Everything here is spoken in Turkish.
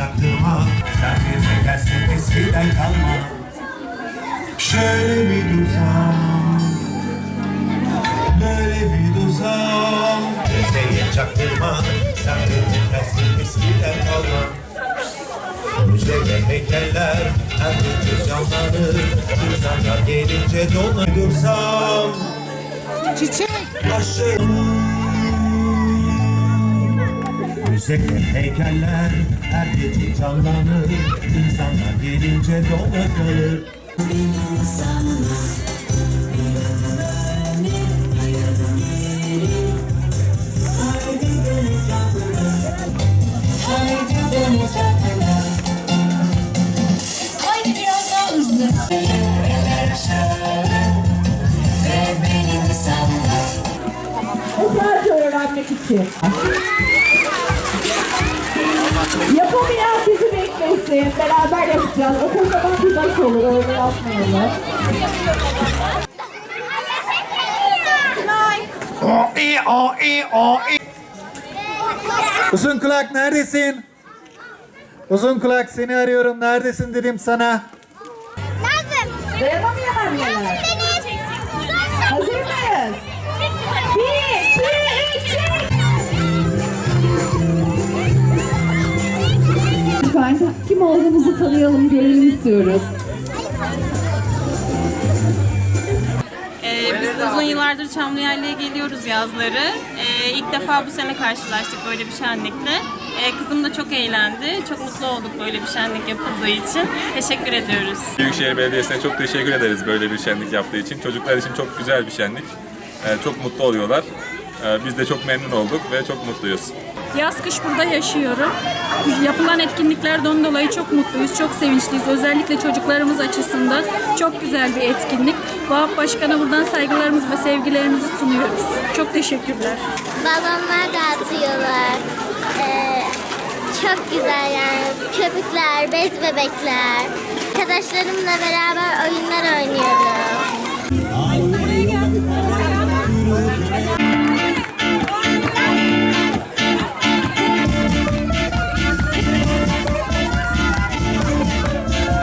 çaktırma Sen bir çekersin eskiden kalma Şöyle bir dursam Böyle bir dursam. Kimseye çaktırma Sen bir çekersin eskiden kalma. Müze ve heykeller her bir canlanır. İnsanlar gelince donar dursam Çiçek. Aşığım Ve heykeller her gece canlanır İnsanlar gelince dona kalır Haydi biraz daha hızlı. Eller aşağı ve beni salla. Sadece öğrenmek için. Beklesin. Beraber yapacağız. O zaman bir baş olur. Öyle yapmayalım. Uzun kulak neredesin? Uzun kulak seni arıyorum. Neredesin dedim sana. Dayanamayan anneler. Hazır kim olduğumuzu tanıyalım, görelim istiyoruz. Ee, biz uzun yıllardır Çamlıyer'le geliyoruz yazları. Ee, ilk defa bu sene karşılaştık böyle bir şenlikle. Ee, kızım da çok eğlendi. Çok mutlu olduk böyle bir şenlik yapıldığı için. Teşekkür ediyoruz. Büyükşehir Belediyesi'ne çok teşekkür ederiz böyle bir şenlik yaptığı için. Çocuklar için çok güzel bir şenlik. Ee, çok mutlu oluyorlar. Ee, biz de çok memnun olduk ve çok mutluyuz. Yaz kış burada yaşıyorum. Yapılan etkinliklerden dolayı çok mutluyuz, çok sevinçliyiz. Özellikle çocuklarımız açısından çok güzel bir etkinlik. Vahap Başkan'a buradan saygılarımızı ve sevgilerimizi sunuyoruz. Çok teşekkürler. Balonlar dağıtıyorlar. Ee, çok güzel yani. Köpükler, bez bebekler. Arkadaşlarımla beraber oyunlar oynuyoruz.